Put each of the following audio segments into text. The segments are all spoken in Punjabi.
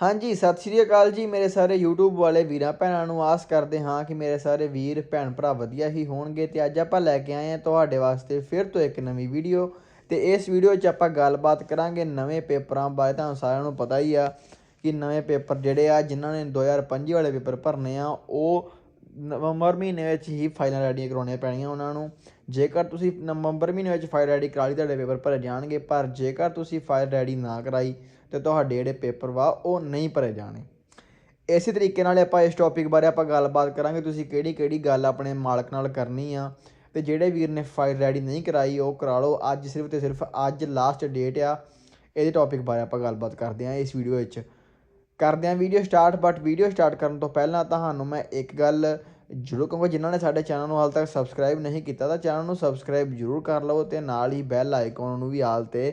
ਹਾਂਜੀ, ਸਤਿ ਸ਼੍ਰੀ ਅਕਾਲ ਜੀ ਮੇਰੇ ਸਾਰੇ YouTube ਵਾਲੇ ਵੀਰਾਂ ਭੈਣਾਂ ਨੂੰ ਆਸ ਕਰਦੇ ਹਾਂ ਕਿ ਮੇਰੇ ਸਾਰੇ ਵੀਰ, ਭੈਣ ਭਰਾ ਵਧੀਆ ਹੀ ਹੋਣਗੇ ਤੇ ਅੱਜ ਆਪਾਂ ਲੈ ਕੇ ਆਏ ਹਾਂ ਤੁਹਾਡੇ ਵਾਸਤੇ ਫਿਰ ਤੋਂ ਇੱਕ ਨਵੀਂ ਵੀਡੀਓ ਤੇ ਇਸ ਵੀਡੀਓ 'ਚ ਆਪਾਂ ਗੱਲਬਾਤ ਕਰਾਂਗੇ ਨਵੇਂ ਪੇਪਰਾਂ ਬਾਰੇ। ਤੁਹਾਨੂੰ ਸਾਰਿਆਂ ਨੂੰ ਪਤਾ ਹੀ ਆ ਕਿ ਨਵੇਂ ਪੇਪਰ ਜਿਹੜੇ ਆ, ਜਿਨ੍ਹਾਂ ਨੇ 2025 ਵਾਲੇ ਪੇਪਰ ਭਰਨੇ ਆ, ਉਹ ਨਵੰਬਰ ਮਹੀਨੇ ਵਿੱਚ ਹੀ ਫਾਈਲਾਂ ਰੈਡੀ ਕਰਾਉਣੀਆਂ ਪੈਣੀਆਂ ਉਹਨਾਂ ਨੂੰ। ਜੇਕਰ ਤੁਸੀਂ ਨਵੰਬਰ ਮਹੀਨੇ ਵਿੱਚ ਫਾਈਲ ਰੈਡੀ ਕਰਾ ਲਈ, ਤੁਹਾਡੇ ਪੇਪਰ ਭਰੇ ਜਾਣਗੇ, ਪਰ ਜੇਕਰ ਤੁਸੀਂ ਫਾਈਲ ਰੈਡੀ ਨਾ ਕਰਾਈ ਤੇ ਤੁਹਾਡੇ ਜਿਹੜੇ ਪੇਪਰ ਵਾ, ਉਹ ਨਹੀਂ ਭਰੇ ਜਾਣੇ। ਇਸੇ ਤਰੀਕੇ ਨਾਲ ਆਪਾਂ ਇਸ ਟੌਪਿਕ ਬਾਰੇ ਆਪਾਂ ਗੱਲਬਾਤ ਕਰਾਂਗੇ, ਤੁਸੀਂ ਕਿਹੜੀ ਕਿਹੜੀ ਗੱਲ ਆਪਣੇ ਮਾਲਕ ਨਾਲ ਕਰਨੀ ਆ, ਤੇ ਜਿਹੜੇ ਵੀਰ ਨੇ ਫਾਈਲ ਰੈਡੀ ਨਹੀਂ ਕਰਾਈ, ਉਹ ਕਰਾ ਲਓ। ਅੱਜ ਸਿਰਫ ਤੇ ਸਿਰਫ ਅੱਜ ਲਾਸਟ ਡੇਟ ਆ, ਇਹਦੇ ਟੌਪਿਕ ਬਾਰੇ ਆਪਾਂ ਗੱਲਬਾਤ ਕਰਦੇ ਹਾਂ ਇਸ ਵੀਡੀਓ ਵਿੱਚ। ਕਰਦੇ ਹਾਂ video start but video start ਕਰਨ ਤੋਂ ਪਹਿਲਾਂ ਤੁਹਾਨੂੰ ਮੈਂ ਇੱਕ ਗੱਲ ਜ਼ਰੂਰ ਕਹੂੰਗਾ, ਜਿਨ੍ਹਾਂ ਨੇ ਸਾਡੇ ਚੈਨਲ ਨੂੰ ਹਾਲ ਤੱਕ ਸਬਸਕ੍ਰਾਈਬ ਨਹੀਂ ਕੀਤਾ, ਤਾਂ ਚੈਨਲ ਨੂੰ ਸਬਸਕ੍ਰਾਈਬ ਜ਼ਰੂਰ ਕਰ ਲਵੋ ਤੇ ਨਾਲ ਹੀ ਬੈਲ ਆਈਕਨ ਨੂੰ ਵੀ ਆਲ ਤੇ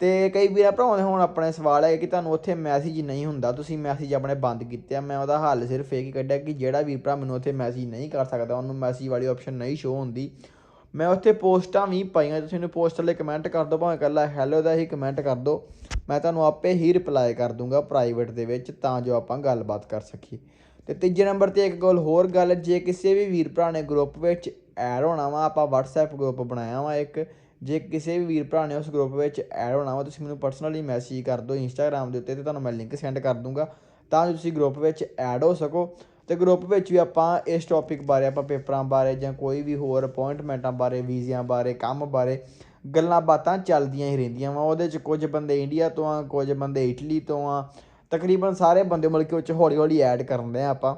ਤੇ ਕਈ ਵੀਰਾਂ ਭਰਾਵਾਂ ਦੇ ਹੁਣ ਆਪਣੇ ਸਵਾਲ ਹੈ ਕਿ ਤੁਹਾਨੂੰ ਉੱਥੇ ਮੈਸੇਜ ਨਹੀਂ ਹੁੰਦਾ, ਤੁਸੀਂ ਮੈਸੇਜ ਆਪਣੇ ਬੰਦ ਕੀਤੇ ਆ। ਮੈਂ ਉਹਦਾ ਹੱਲ ਸਿਰਫ ਇਹ ਹੀ ਕੱਢਿਆ ਕਿ ਜਿਹੜਾ ਵੀਰ ਭਰਾ ਮੈਨੂੰ ਉੱਥੇ ਮੈਸੇਜ ਨਹੀਂ ਕਰ ਸਕਦਾ, ਉਹਨੂੰ ਮੈਸੇਜ ਵਾਲੀ ਆਪਸ਼ਨ ਨਹੀਂ ਸ਼ੋ ਹੁੰਦੀ। ਮੈਂ ਉੱਥੇ ਪੋਸਟਾਂ ਵੀ ਪਾਈਆਂ, ਤੁਸੀਂ ਮੈਨੂੰ ਪੋਸਟ ਲਈ ਕਮੈਂਟ ਕਰ ਦਿਓ, ਭਾਵੇਂ ਇਕੱਲਾ ਹੈਲੋ ਦਾ ਹੀ ਕਮੈਂਟ ਕਰ ਦਿਓ। ਮੈਂ ਤੁਹਾਨੂੰ ਆਪੇ ਹੀ ਰਿਪਲਾਈ ਕਰ ਦੂੰਗਾ ਪ੍ਰਾਈਵੇਟ ਦੇ ਵਿੱਚ, ਤਾਂ ਜੋ ਆਪਾਂ ਗੱਲਬਾਤ ਕਰ ਸਕੀਏ। ਤੇ ਤੀਜੇ ਨੰਬਰ ਤੇ ਇੱਕ ਗੱਲ ਹੋਰ ਗੱਲ, ਜੇ ਕਿਸੇ ਵੀ ਵੀਰ ਭਰਾ ਨੇ ਗਰੁੱਪ ਵਿੱਚ ਐਡ ਹੋਣਾ ਵਾ, ਆਪਾਂ WhatsApp ਗਰੁੱਪ ਬਣਾਇਆ ਵਾ ਇੱਕ ਜੇ ਕਿਸੇ ਵੀ ਵੀਰ ਭਰਾ ਨੇ ਉਸ ਗਰੁੱਪ ਵਿੱਚ ਐਡ ਹੋਣਾ ਵਾ, ਤੁਸੀਂ ਮੈਨੂੰ ਪਰਸਨਲੀ ਮੈਸੇਜ ਕਰ ਦਿਓ ਇੰਸਟਾਗ੍ਰam ਦੇ ਉੱਤੇ ਤੇ ਤੁਹਾਨੂੰ ਮੈਂ ਲਿੰਕ ਸੈਂਡ ਕਰ ਦੂੰਗਾ। ਤਾਂ ਜੋ ਤੁਸੀਂ ਗਰੁੱਪ ਵਿੱਚ ਐਡ ਹੋ ਸਕੋ। ਤੇ ਗਰੁੱਪ ਵਿੱਚ ਵੀ ਆਪਾਂ ਇਸ ਟੌਪਿਕ ਬਾਰੇ, ਆਪਾਂ ਪੇਪਰਾਂ ਬਾਰੇ ਜਾਂ ਕੋਈ ਵੀ ਹੋਰ ਅਪਾਇੰਟਮੈਂਟਾਂ ਬਾਰੇ, ਵੀਜ਼ਿਆਂ ਬਾਰੇ, ਕੰਮ ਬਾਰੇ ਗੱਲਾਂ ਬਾਤਾਂ ਚੱਲਦੀਆਂ ਹੀ ਰਹਿੰਦੀਆਂ ਵਾ। ਉਹਦੇ 'ਚ ਕੁਝ ਬੰਦੇ ਇੰਡੀਆ ਤੋਂ ਆ, ਕੁਝ ਬੰਦੇ ਇਟਲੀ ਤੋਂ ਆ। ਤਕਰੀਬਨ ਸਾਰੇ ਬੰਦੇ ਮਿਲ ਕੇ ਉਹ ਹੌਲੀ ਹੌਲੀ ਐਡ ਕਰਨ ਦੇ ਆ ਆਪਾਂ।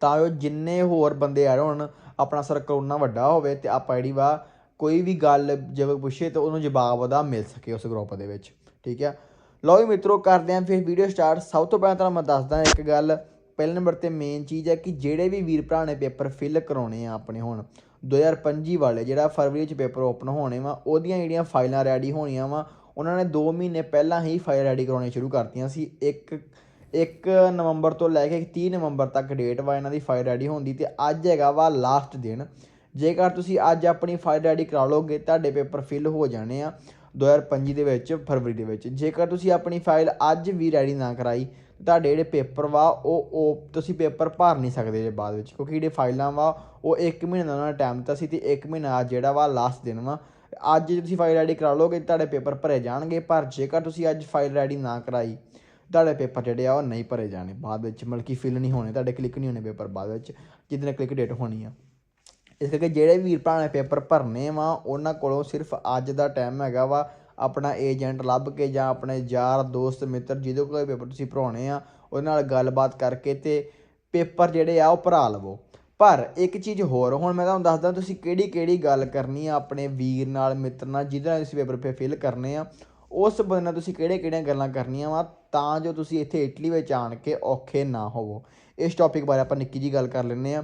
ਤਾਂ ਜੋ ਜਿੰਨੇ ਹੋਰ ਬੰਦੇ ਐਡ ਹੋਣ, ਆਪਣਾ ਸਰਕਲ ਉਨਾ ਵੱਡਾ ਹੋਵੇ ਤੇ ਆਪਾਂ ਜਿਹੜੀ ਵਾ ਕੋਈ ਵੀ ਗੱਲ ਜਿਵੇਂ ਪੁੱਛੇ ਤਾਂ ਉਹਨੂੰ ਜਵਾਬ ਉਹਦਾ ਮਿਲ ਸਕੇ ਉਸ ਗਰੁੱਪ ਦੇ ਵਿੱਚ, ਠੀਕ ਹੈ ਲਓ ਵੀ ਮਿੱਤਰੋ, ਕਰਦੇ ਆਂ ਫਿਰ ਵੀਡੀਓ ਸਟਾਰਟ ਸਭ ਤੋਂ ਪਹਿਲਾਂ ਤੁਹਾਨੂੰ ਮੈਂ ਦੱਸਦਾ ਇੱਕ ਗੱਲ ਪਹਿਲੇ ਨੰਬਰ ਤੇ ਮੇਨ ਚੀਜ਼ ਹੈ ਕਿ ਜਿਹੜੇ ਵੀ ਵੀਰ ਭਰਾ ਨੇ ਪੇਪਰ ਫਿਲ ਕਰਾਉਣੇ ਆ ਆਪਣੇ ਹੁਣ 2025 ਵਾਲੇ, ਜਿਹੜਾ ਫਰਵਰੀ ਚ ਪੇਪਰ ਓਪਨ ਹੋਣੇ ਵਾ, ਉਹਦੀਆਂ ਜਿਹੜੀਆਂ ਫਾਈਲਾਂ ਰੈਡੀ ਹੋਣੀਆਂ ਵਾ, ਉਹਨਾਂ ਨੇ 2 ਮਹੀਨੇ ਪਹਿਲਾਂ ਹੀ ਫਾਈਲ ਰੈਡੀ ਕਰਾਉਣੀ ਸ਼ੁਰੂ ਕਰਤੀਆਂ ਸੀ। ਇੱਕ 1 ਨਵੰਬਰ ਤੋਂ ਲੈ ਕੇ 30 ਨਵੰਬਰ ਤੱਕ ਡੇਟ ਵਾ ਇਹਨਾਂ ਦੀ ਫਾਈਲ ਰੈਡੀ ਹੋਣ ਦੀ ਤੇ ਅੱਜ ਹੈਗਾ ਵਾ ਲਾਸਟ ਦਿਨ। ਜੇਕਰ ਤੁਸੀਂ ਅੱਜ ਆਪਣੀ ਫਾਈਲ ਰੈਡੀ ਕਰਾ ਲਓਗੇ, ਤੁਹਾਡੇ ਪੇਪਰ ਫਿਲ ਹੋ ਜਾਣੇ ਆ 2025 ਦੇ ਵਿੱਚ, ਫਰਵਰੀ ਦੇ ਵਿੱਚ। ਜੇਕਰ ਤੁਸੀਂ ਆਪਣੀ ਫਾਈਲ ਅੱਜ ਵੀ ਰੈਡੀ ਨਾ ਕਰਾਈ ਤੁਹਾਡੇ ਜਿਹੜੇ ਪੇਪਰ ਵਾ, ਉਹ ਉਹ ਤੁਸੀਂ ਪੇਪਰ ਭਰ ਨਹੀਂ ਸਕਦੇ ਜੇ ਬਾਅਦ ਵਿੱਚ, ਕਿਉਂਕਿ ਜਿਹੜੇ ਫਾਈਲਾਂ ਵਾ, ਉਹ 1 ਮਹੀਨੇ ਦਾ ਉਹਨਾਂ ਨੇ ਟਾਈਮ ਦਿੱਤਾ ਸੀ ਤੇ 1 ਮਹੀਨਾ ਜਿਹੜਾ ਵਾ ਲਾਸਟ ਦਿਨ ਵਾ। ਅੱਜ ਜੇ ਤੁਸੀਂ ਫਾਈਲ ਰੈਡੀ ਕਰਾ ਲਓਗੇ, ਤੁਹਾਡੇ ਪੇਪਰ ਭਰੇ ਜਾਣਗੇ, ਪਰ ਜੇਕਰ ਤੁਸੀਂ ਅੱਜ ਫਾਈਲ ਰੈਡੀ ਨਾ ਕਰਾਈ, ਤੁਹਾਡੇ ਪੇਪਰ ਜਿਹੜੇ ਆ, ਉਹ ਨਹੀਂ ਭਰੇ ਜਾਣੇ ਬਾਅਦ ਵਿੱਚ, ਮਤਲਬ ਕਿ ਫਿਲ ਨਹੀਂ ਹੋਣੇ, ਤੁਹਾਡੇ ਕਲਿੱਕ ਨਹੀਂ ਹੋਣੇ ਪੇਪਰ ਬਾਅਦ ਵਿੱਚ ਜਿੱਦਣ ਕਲਿੱਕ ਡੇਟ ਹੋਣੀ ਆ। ਇਸ ਕਰਕੇ ਜਿਹੜੇ ਵੀਰ ਭਰਾ ਨੇ ਪੇਪਰ ਭਰਨੇ ਵਾ, ਉਹਨਾਂ ਕੋਲੋਂ ਸਿਰਫ ਅੱਜ ਦਾ ਟਾਈਮ ਹੈਗਾ ਵਾ, ਆਪਣਾ ਏਜੰਟ ਲੱਭ ਕੇ ਜਾਂ ਆਪਣੇ ਯਾਰ, ਦੋਸਤ, ਮਿੱਤਰ ਜਿਹਦੇ ਕੋਲ ਪੇਪਰ ਤੁਸੀਂ ਭਰਾਉਣੇ ਆ, ਉਹਦੇ ਨਾਲ ਗੱਲਬਾਤ ਕਰਕੇ ਤੇ ਪੇਪਰ ਜਿਹੜੇ ਆ ਉਹ ਭਰਾ ਲਵੋ। ਪਰ ਇੱਕ ਚੀਜ਼ ਹੋਰ, ਹੁਣ ਮੈਂ ਤੁਹਾਨੂੰ ਦੱਸਦਾ ਤੁਸੀਂ ਕਿਹੜੀ ਕਿਹੜੀ ਗੱਲ ਕਰਨੀ ਆ ਆਪਣੇ ਵੀਰ ਨਾਲ, ਮਿੱਤਰ ਨਾਲ, ਜਿਹਦੇ ਨਾਲ ਤੁਸੀਂ ਪੇਪਰ ਪੇ ਫਿਲ ਕਰਨੇ ਆ, ਉਸ ਬੰਦੇ ਨਾਲ ਤੁਸੀਂ ਕਿਹੜੇ ਕਿਹੜੀਆਂ ਗੱਲਾਂ ਕਰਨੀਆਂ ਵਾ, ਤਾਂ ਜੋ ਤੁਸੀਂ ਇੱਥੇ ਇਟਲੀ ਵਿੱਚ ਆਣ ਕੇ ਔਖੇ ਨਾ ਹੋਵੋ। ਇਸ ਟੌਪਿਕ ਬਾਰੇ ਆਪਾਂ ਨਿੱਕੀ ਜੀ ਗੱਲ ਕਰ ਲੈਂਦੇ ਆ।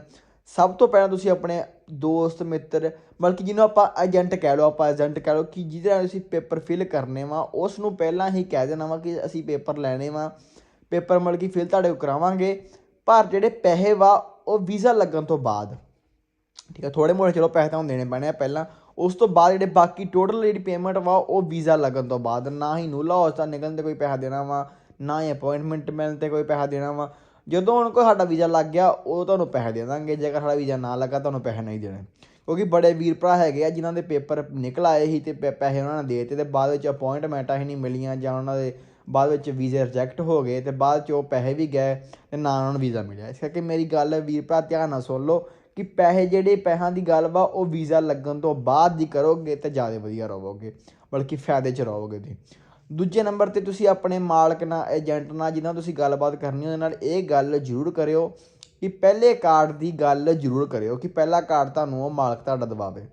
ਸਭ ਤੋਂ ਪਹਿਲਾਂ ਤੁਸੀਂ ਆਪਣੇ ਦੋਸਤ, ਮਿੱਤਰ ਬਲਕਿ ਜਿਹਨੂੰ ਆਪਾਂ ਏਜੰਟ ਕਹਿ ਲਓ, ਆਪਾਂ ਏਜੰਟ ਕਹਿ ਲਓ ਕਿ ਜਿਹਦੇ ਨਾਲ ਤੁਸੀਂ ਪੇਪਰ ਫਿਲ ਕਰਨੇ ਵਾ ਉਸ ਨੂੰ ਪਹਿਲਾਂ ਹੀ ਕਹਿ ਦੇਣਾ ਵਾ ਕਿ ਅਸੀਂ ਪੇਪਰ ਲੈਣੇ ਵਾ। ਪੇਪਰ ਮਤਲਬ ਕਿ ਫਿਲ ਤੁਹਾਡੇ ਕੋਲ ਕਰਾਵਾਂਗੇ, ਪਰ ਜਿਹੜੇ ਪੈਸੇ ਵਾ, ਉਹ ਵੀਜ਼ਾ ਲੱਗਣ ਤੋਂ ਬਾਅਦ। ਠੀਕ ਹੈ ਥੋੜੇ ਮੋੜੇ ਚਲੋ ਪੈਸੇ ਤਾਂ ਦੇਣੇ ਪੈਣੇ ਆ ਪਹਿਲਾਂ। ਉਸ ਤੋਂ ਬਾਅਦ ਜਿਹੜੇ ਬਾਕੀ ਟੋਟਲ ਜਿਹੜੀ ਪੇਮੈਂਟ ਵਾ, ਉਹ ਵੀਜ਼ਾ ਲੱਗਣ ਤੋਂ ਬਾਅਦ। ਨਾ ਹੀ ਨੂਲਾ ਹੌਸਤਾ ਨਿਕਲਣ ਤੇ ਕੋਈ ਪੈਸਾ ਦੇਣਾ ਵਾ, ਨਾ ਹੀ ਅਪਾਇੰਟਮੈਂਟ ਮਿਲਣ ਤੇ ਕੋਈ ਪੈਸਾ ਦੇਣਾ ਵਾ। ਜਦੋਂ ਹੁਣ ਕੋਈ ਸਾਡਾ ਵੀਜ਼ਾ ਲੱਗ ਗਿਆ, ਉਹ ਤੁਹਾਨੂੰ ਪੈਸੇ ਦੇ ਦਾਂਗੇ। ਜੇਕਰ ਸਾਡਾ ਵੀਜ਼ਾ ਨਾ ਲੱਗਾ, ਤੁਹਾਨੂੰ ਪੈਸੇ ਨਹੀਂ ਦੇਣੇ। ਕਿਉਂਕਿ ਬੜੇ ਵੀਰ ਭਰਾ ਹੈਗੇ ਆ, ਜਿਨ੍ਹਾਂ ਦੇ ਪੇਪਰ ਨਿਕਲ ਆਏ ਸੀ ਤੇ ਪੈ- ਪੈਸੇ ਉਹਨਾਂ ਨੇ ਦੇ ਤੇ ਬਾਅਦ ਵਿੱਚ ਅਪਾਇੰਟਮੈਂਟਾਂ ਹੀ ਨਹੀਂ ਮਿਲੀਆਂ ਜਾਂ ਉਹਨਾਂ ਦੇ ਬਾਅਦ ਵਿੱਚ ਵੀਜ਼ੇ ਰਿਜੈਕਟ ਹੋ ਗਏ ਤੇ ਬਾਅਦ ਚ ਉਹ ਪੈਸੇ ਵੀ ਗਏ ਤੇ ਨਾ ਉਹਨਾਂ ਨੂੰ ਵੀਜ਼ਾ ਮਿਲਿਆ। ਇਸ ਕਰਕੇ ਮੇਰੀ ਗੱਲ ਵੀਰ ਭਰਾ, ਧਿਆਨ ਨਾਲ ਸੁਣ ਲਓ ਕਿ ਪੈਸੇ ਜਿਹੜੇ ਪੈਸਿਆਂ ਦੀ ਗੱਲ ਵਾ, ਉਹ ਵੀਜ਼ਾ ਲੱਗਣ ਤੋਂ ਬਾਅਦ ਦੀ ਕਰੋਗੇ ਤੇ ਜ਼ਿਆਦਾ ਵਧੀਆ ਰਹੋਗੇ। ਬਲਕਿ ਫਾਇਦੇ 'ਚ ਰਹੋਗੇ ਤੁਸੀਂ। ਦੂਜੇ ਨੰਬਰ ਤੇ ਤੁਸੀਂ ਆਪਣੇ ਮਾਲਕ ਨਾਲ, ਏਜੰਟ ਨਾਲ ਜਿਨ੍ਹਾਂ ਤੁਸੀਂ ਗੱਲਬਾਤ ਕਰਨੀ ਉਹਦੇ ਨਾਲ ਇਹ ਗੱਲ ਜ਼ਰੂਰ ਕਰਿਓ ਕਿ ਪਹਿਲੇ ਕਾਰਡ ਦੀ ਗੱਲ ਜ਼ਰੂਰ ਕਰਿਓ ਕਿ ਪਹਿਲਾ ਕਾਰਡ ਤੁਹਾਨੂੰ ਉਹ ਮਾਲਕ ਤੁਹਾਡਾ ਦਵਾਵੇ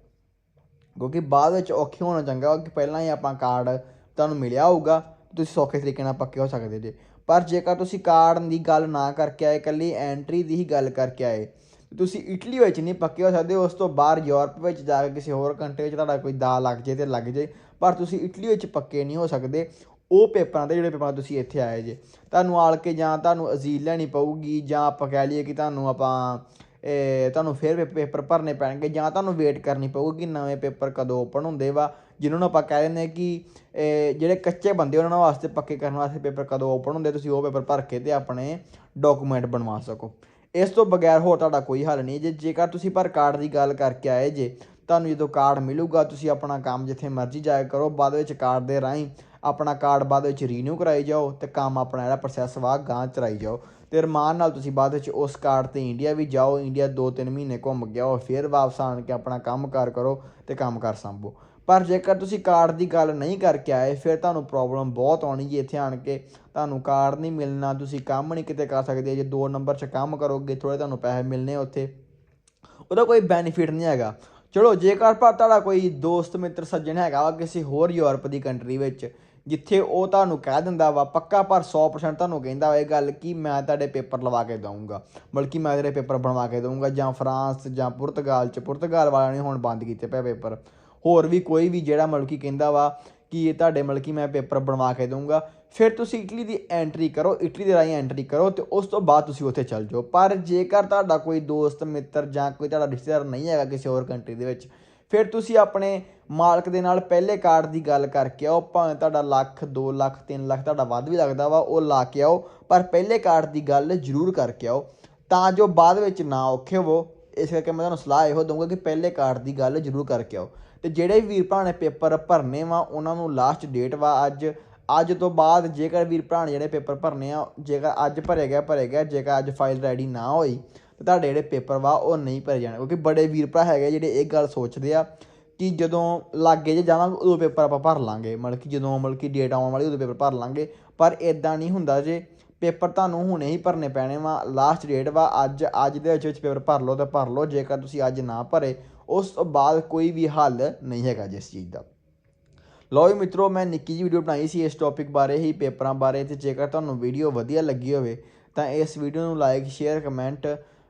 ਕਿਉਂਕਿ ਬਾਅਦ ਵਿੱਚ ਔਖੇ ਹੋਣਾ ਚੰਗਾ ਕਿ ਪਹਿਲਾਂ ਹੀ ਆਪਾਂ ਕਾਰਡ ਤੁਹਾਨੂੰ ਮਿਲਿਆ ਹੋਊਗਾ, ਤੁਸੀਂ ਸੌਖੇ ਤਰੀਕੇ ਨਾਲ ਪੱਕੇ ਹੋ ਸਕਦੇ ਜੇ। ਪਰ ਜੇਕਰ ਤੁਸੀਂ ਕਾਰਡ ਦੀ ਗੱਲ ਨਾ ਕਰਕੇ ਆਏ, ਇਕੱਲੀ ਐਂਟਰੀ ਦੀ ਹੀ ਗੱਲ ਕਰਕੇ ਆਏ ਤੁਸੀਂ ਇਟਲੀ ਵਿੱਚ ਨਹੀਂ ਪੱਕੇ ਹੋ ਸਕਦੇ, ਉਸ ਤੋਂ ਬਾਹਰ ਯੂਰਪ ਵਿੱਚ ਜਾ ਕੇ ਕਿਸੇ ਹੋਰ ਕੰਟਰੀ ਵਿੱਚ ਤੁਹਾਡਾ ਕੋਈ ਦਾ ਲੱਗ ਜੇ ਤੇ ਲੱਗ ਜੇ ਪਰ ਤੁਸੀਂ ਇਟਲੀ ਵਿੱਚ ਪੱਕੇ ਨਹੀਂ ਹੋ ਸਕਦੇ। ਉਹ ਪੇਪਰਾਂ ਦੇ ਜਿਹੜੇ ਪੇਪਰਾਂ ਤੁਸੀਂ ਇੱਥੇ ਆਏ ਜੇ। ਤੁਹਾਨੂੰ ਆਲ ਕੇ ਜਾਂ ਤੁਹਾਨੂੰ ਅਜ਼ੀਲ ਲੈਣੀ ਪਊਗੀ ਜਾਂ ਆਪਾਂ ਕਹਿ ਲਈਏ ਕਿ ਤੁਹਾਨੂੰ ਆਪਾਂ ਤੁਹਾਨੂੰ ਫਿਰ ਪੇਪਰ ਭਰਨੇ ਪੈਣਗੇ ਜਾਂ ਤੁਹਾਨੂੰ ਵੇਟ ਕਰਨੀ ਪਊਗੀ ਕਿ ਨਵੇਂ ਪੇਪਰ ਕਦੋਂ ਓਪਨ ਹੁੰਦੇ ਵਾ। ਜਿਨ੍ਹਾਂ ਨੂੰ ਆਪਾਂ ਕਹਿ ਦਿੰਦੇ ਹਾਂ ਕਿ ਜਿਹੜੇ ਕੱਚੇ ਬੰਦੇ ਉਹਨਾਂ ਵਾਸਤੇ ਪੱਕੇ ਕਰਨ ਵਾਸਤੇ ਪੇਪਰ ਕਦੋਂ ਓਪਨ ਹੁੰਦੇ, ਤੁਸੀਂ ਉਹ ਪੇਪਰ ਭਰ ਕੇ ਤੇ ਆਪਣੇ ਡਾਕੂਮੈਂਟ ਬਣਵਾ ਸਕੋ। ਇਸ ਤੋਂ ਬਗੈਰ ਹੋਰ ਤੁਹਾਡਾ ਕੋਈ ਹੱਲ ਨਹੀਂ ਜੇ, ਜੇਕਰ ਤੁਸੀਂ ਪਰ ਕਾਰਡ ਦੀ ਗੱਲ ਕਰਕੇ ਆਏ ਜੇ ਤੁਹਾਨੂੰ ਜਦੋਂ ਕਾਰਡ ਮਿਲੂਗਾ, ਤੁਸੀਂ ਆਪਣਾ ਕੰਮ ਜਿੱਥੇ ਮਰਜ਼ੀ ਜਾਇਆ ਕਰੋ, ਬਾਅਦ ਵਿੱਚ ਕਾਰਡ ਦੇ ਰਾਹੀਂ ਆਪਣਾ ਕਾਰਡ ਬਾਅਦ ਵਿੱਚ ਰੀਨਿਊ ਕਰਾਈ ਜਾਓ ਤੇ ਕੰਮ ਆਪਣਾ ਜਿਹੜਾ ਪ੍ਰੋਸੈਸ ਵਾ ਗਾਂ ਚਲਾਈ ਜਾਓ। ਤੇ ਰਮਾਨ ਨਾਲ ਤੁਸੀਂ ਬਾਅਦ ਵਿੱਚ ਉਸ ਕਾਰਡ ਤੇ ਇੰਡੀਆ ਵੀ ਜਾਓ ਇੰਡੀਆ 2-3 ਮਹੀਨੇ ਘੁੰਮ ਕੇ ਆਓ, ਫਿਰ ਵਾਪਸ ਆਣ ਕੇ ਆਪਣਾ ਕੰਮ ਕਾਰ ਕਰੋ ਤੇ ਕੰਮ ਕਰ ਸੰਭੋ। ਪਰ ਜੇਕਰ ਤੁਸੀਂ ਕਾਰਡ ਦੀ ਗੱਲ ਨਹੀਂ ਕਰਕੇ ਆਏ, ਫਿਰ ਤੁਹਾਨੂੰ ਪ੍ਰੋਬਲਮ ਬਹੁਤ ਆਉਣੀ ਜੀ ਇੱਥੇ ਆਣ ਕੇ। ਤੁਹਾਨੂੰ ਕਾਰਡ ਨਹੀਂ ਮਿਲਣਾ, ਤੁਸੀਂ ਕੰਮ ਨਹੀਂ ਕਿਤੇ ਕਰ ਸਕਦੇ, ਜੇ ਦੋ ਨੰਬਰ 'ਚ ਕੰਮ ਕਰੋਗੇ ਥੋੜੇ ਤੁਹਾਨੂੰ ਪੈਸੇ ਮਿਲਣੇ ਉੱਥੇ। ਉਹਦਾ ਕੋਈ ਬੈਨੀਫਿਟ ਨਹੀਂ ਹੈਗਾ। ਚਲੋ, ਜੇਕਰ ਪਰ ਤੁਹਾਡਾ ਕੋਈ ਦੋਸਤ, ਮਿੱਤਰ, ਸੱਜਣ ਹੈਗਾ ਵਾ ਕਿਸੇ ਹੋਰ ਯੂਰਪ ਦੀ ਕੰਟਰੀ ਵਿੱਚ, ਜਿੱਥੇ ਉਹ ਤੁਹਾਨੂੰ ਕਹਿ ਦਿੰਦਾ ਵਾ, ਪੱਕਾ ਪਰ 100% ਤੁਹਾਨੂੰ ਕਹਿੰਦਾ ਵਾ ਇਹ ਗੱਲ ਕਿ ਮੈਂ ਤੁਹਾਡੇ ਪੇਪਰ ਲਵਾ ਕੇ ਦਊਂਗਾ। ਬਲਕਿ ਮੈਂ ਤੇਰੇ ਪੇਪਰ ਬਣਵਾ ਕੇ ਦਊਂਗਾ, ਜਾਂ ਫਰਾਂਸ, ਜਾਂ ਪੁਰਤਗਾਲ ਚ, ਪੁਰਤਗਾਲ ਵਾਲਿਆਂ ਨੇ ਹੁਣ ਬੰਦ ਕੀਤੇ ਪਏ ਪੇਪਰ ਹੋਰ ਵੀ ਕੋਈ ਵੀ ਜਿਹੜਾ ਮਤਲਬ ਕਿ ਕਹਿੰਦਾ ਵਾ ਕਿ ਇਹ ਤੁਹਾਡੇ ਮਤਲਬ ਕਿ ਮੈਂ ਪੇਪਰ ਬਣਵਾ ਕੇ ਦਊਂਗਾ। ਫਿਰ ਤੁਸੀਂ ਇਟਲੀ ਦੀ ਐਂਟਰੀ ਕਰੋ, ਇਟਲੀ ਦੇ ਰਾਹੀਂ ਐਂਟਰੀ ਕਰੋ ਤੇ ਉਸ ਤੋਂ ਬਾਅਦ ਤੁਸੀਂ ਉੱਥੇ ਚੱਲ ਜਾਓ। ਪਰ ਜੇਕਰ ਤੁਹਾਡਾ ਕੋਈ ਦੋਸਤ, ਮਿੱਤਰ ਜਾਂ ਕੋਈ ਤੁਹਾਡਾ ਰਿਸ਼ਤੇਦਾਰ ਨਹੀਂ ਹੈਗਾ ਕਿਸੇ ਹੋਰ ਕੰਟਰੀ ਦੇ ਵਿੱਚ, ਫਿਰ ਤੁਸੀਂ ਆਪਣੇ ਮਾਲਕ ਦੇ ਨਾਲ ਪਹਿਲੇ ਕਾਰਡ ਦੀ ਗੱਲ ਕਰਕੇ ਆਓ। ਭਾਵੇਂ ਤੁਹਾਡਾ ਲੱਖ 2 ਲੱਖ 3 ਲੱਖ ਤੁਹਾਡਾ ਵੱਧ ਵੀ ਲੱਗਦਾ ਵਾ, ਉਹ ਲਾ ਕੇ ਆਓ, ਪਰ ਪਹਿਲੇ ਕਾਰਡ ਦੀ ਗੱਲ ਜ਼ਰੂਰ ਕਰਕੇ ਆਓ। ਤਾਂ ਜੋ ਬਾਅਦ ਵਿੱਚ ਨਾ ਔਖੇ ਹੋਵੋ, ਇਸ ਕਰਕੇ ਮੈਂ ਤੁਹਾਨੂੰ ਸਲਾਹ ਇਹੋ ਦਊਂਗਾ ਕਿ ਪਹਿਲੇ ਕਾਰਡ ਦੀ ਗੱਲ ਜ਼ਰੂਰ ਕਰਕੇ ਆਓ। ਤੇ ਜਿਹੜੇ ਵੀਰ ਭਰਾ ਨੇ ਪੇਪਰ ਭਰਨੇ ਵਾ, ਉਹਨਾਂ ਨੂੰ ਲਾਸਟ ਡੇਟ ਵਾ ਅੱਜ। ਅੱਜ ਤੋਂ ਬਾਅਦ ਜੇਕਰ ਵੀਰ ਭਰਾ ਨੇ ਜਿਹੜੇ ਪੇਪਰ ਭਰਨੇ ਆ, ਜੇਕਰ ਅੱਜ ਭਰੇ ਗਿਆ ਭਰੇ ਗਿਆ ਜੇਕਰ ਅੱਜ ਫਾਈਲ ਰੈਡੀ ਨਾ ਹੋਈ, ਤੇ ਤੁਹਾਡੇ ਜਿਹੜੇ ਪੇਪਰ ਵਾ, ਉਹ ਨਹੀਂ ਭਰੇ ਜਾਣੇ। ਕਿਉਂਕਿ ਬੜੇ ਵੀਰ ਭਰਾ ਹੈਗੇ ਜਿਹੜੇ ਇਹ ਗੱਲ ਸੋਚਦੇ ਆ ਕਿ ਜਦੋਂ ਲਾਗੇ ਜੇ ਜਾਵਾਂਗੇ ਉਦੋਂ ਪੇਪਰ ਆਪਾਂ ਭਰ ਲਾਂਗੇ। ਮਤਲਬ ਕਿ ਜਦੋਂ ਮਤਲਬ ਕਿ ਡੇਟ ਆਉਣ ਵਾਲੀ, ਉਦੋਂ ਪੇਪਰ ਭਰ ਲਾਂਗੇ। ਪਰ ਇਦਾਂ ਨਹੀਂ ਹੁੰਦਾ ਜੇ ਪੇਪਰ ਤੁਹਾਨੂੰ ਹੁਣੇ ਹੀ ਭਰਨੇ ਪੈਣੇ ਵਾ ਲਾਸਟ ਡੇਟ ਵਾ, ਅੱਜ ਅੱਜ ਦੇ ਵਿੱਚ ਵਿੱਚ ਪੇਪਰ ਭਰ ਲਓ ਤਾਂ ਭਰ ਲਓ, ਜੇਕਰ ਤੁਸੀਂ ਅੱਜ ਨਾ ਭਰੇ, ਉਸ ਤੋਂ ਬਾਅਦ ਕੋਈ ਵੀ ਹੱਲ ਨਹੀਂ ਹੈਗਾ ਜਿਸ ਚੀਜ਼ ਦਾ। ਲਓ ਜੀ ਮਿੱਤਰੋ, ਮੈਂ ਨਿੱਕੀ ਜੀ ਵੀਡੀਓ ਬਣਾਈ ਸੀ ਇਸ ਟੌਪਿਕ ਬਾਰੇ ਹੀ, ਪੇਪਰਾਂ ਬਾਰੇ, ਤੇ ਜੇਕਰ ਤੁਹਾਨੂੰ ਵੀਡੀਓ ਵਧੀਆ ਲੱਗੀ ਹੋਵੇ, ਤਾਂ ਇਸ ਵੀਡੀਓ ਨੂੰ ਲਾਈਕ ਸ਼ੇਅਰ ਕਮੈਂਟ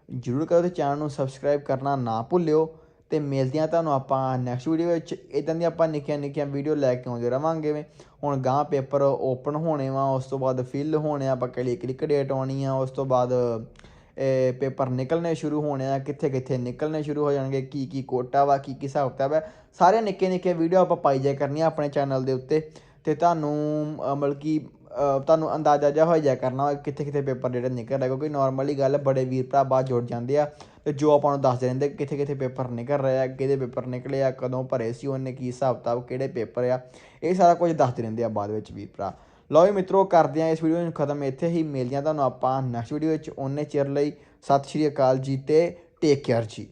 ਜ਼ਰੂਰ ਕਰੋ ਤੇ ਚੈਨਲ ਨੂੰ ਸਬਸਕ੍ਰਾਈਬ ਕਰਨਾ ਨਾ ਭੁੱਲਿਓ। ਤੇ ਮਿਲਦੇ ਹਾਂ ਤੁਹਾਨੂੰ ਆਪਾਂ ਨੈਕਸਟ ਵੀਡੀਓ ਵਿੱਚ। ਇਦਾਂ ਦੀਆਂ ਆਪਾਂ ਨਿੱਕੀਆਂ ਨਿੱਕੀਆਂ ਵੀਡੀਓ ਲੈ ਕੇ ਆਉਂਦੇ ਰਵਾਂਗੇ ਵੇ। ਹੁਣ ਗਾਂ ਪੇਪਰ ਓਪਨ ਹੋਣੇ ਵਾ, ਉਸ ਤੋਂ ਬਾਅਦ ਫਿਲ ਹੋਣੇ ਆ, ਆਪਾਂ ਕਿਹੜੀ ਕਲਿੱਕ ਡੇਟ ਆਉਣੀ ਆ, ਉਸ ਤੋਂ ਬਾਅਦ, ਇਹ ਪੇਪਰ ਨਿਕਲਣੇ ਸ਼ੁਰੂ ਹੋਣੇ ਆ, ਕਿੱਥੇ ਕਿੱਥੇ ਨਿਕਲਣੇ ਸ਼ੁਰੂ ਹੋ ਜਾਣਗੇ, ਕੀ ਕੀ ਕੋਟਾ ਵਾ, ਕੀ ਕੀ ਹਿਸਾਬ ਕਿਤਾਬ ਹੈ ਸਾਰੇ ਨਿੱਕੇ ਨਿੱਕੇ ਵੀਡੀਓ ਆਪਾਂ ਪਾਈ ਜਾਇਆ ਕਰਨੀਆਂ ਆਪਣੇ ਚੈਨਲ ਦੇ ਉੱਤੇ। ਤੇ ਤੁਹਾਨੂੰ ਮਤਲਬ ਕਿ ਤੁਹਾਨੂੰ ਅੰਦਾਜ਼ਾ ਜਿਹਾ ਹੋ ਜਾਇਆ ਕਰਨਾ ਵਾ ਕਿੱਥੇ ਕਿੱਥੇ ਪੇਪਰ ਜਿਹੜਾ ਨਿਕਲ ਰਿਹਾ ਕਿਉਂਕਿ ਨਾਰਮਲੀ ਗੱਲ ਬੜੇ ਵੀਰ ਭਰਾ ਬਾਅਦ ਜੁੜ ਜਾਂਦੇ ਆ। ਜੋ ਆਪਾਂ ਨੂੰ ਦੱਸਦੇ ਰਹਿੰਦੇ ਕਿੱਥੇ ਕਿੱਥੇ ਪੇਪਰ ਨਿਕਲ ਰਹੇ ਆ, ਕਿਹਦੇ ਪੇਪਰ ਨਿਕਲੇ ਆ, ਕਦੋਂ ਭਰੇ ਸੀ, ਉਹਨੇ ਕੀ ਹਿਸਾਬ ਕਿਤਾਬ, ਕਿਹੜੇ ਪੇਪਰ ਆ, ਇਹ ਸਾਰਾ ਕੁਝ ਦੱਸਦੇ ਰਹਿੰਦੇ ਆ ਬਾਅਦ ਵਿੱਚ ਵੀਰ ਭਰਾ। ਲਓ ਜੀ ਮਿੱਤਰੋ, ਕਰਦੇ ਆ ਇਸ ਵੀਡੀਓ ਨੂੰ ਖਤਮ। ਇੱਥੇ ਹੀ ਮਿਲਦੇ ਆ ਤੁਹਾਨੂੰ ਆਪਾਂ ਨੈਕਸਟ ਵੀਡੀਓ ਵਿੱਚ। ਉਹਨੇ ਚਿਰ ਲਈ ਸਤਿ ਸ਼੍ਰੀ ਅਕਾਲ ਜੀ ਤੇ ਟੇਕ ਕੇਅਰ ਜੀ।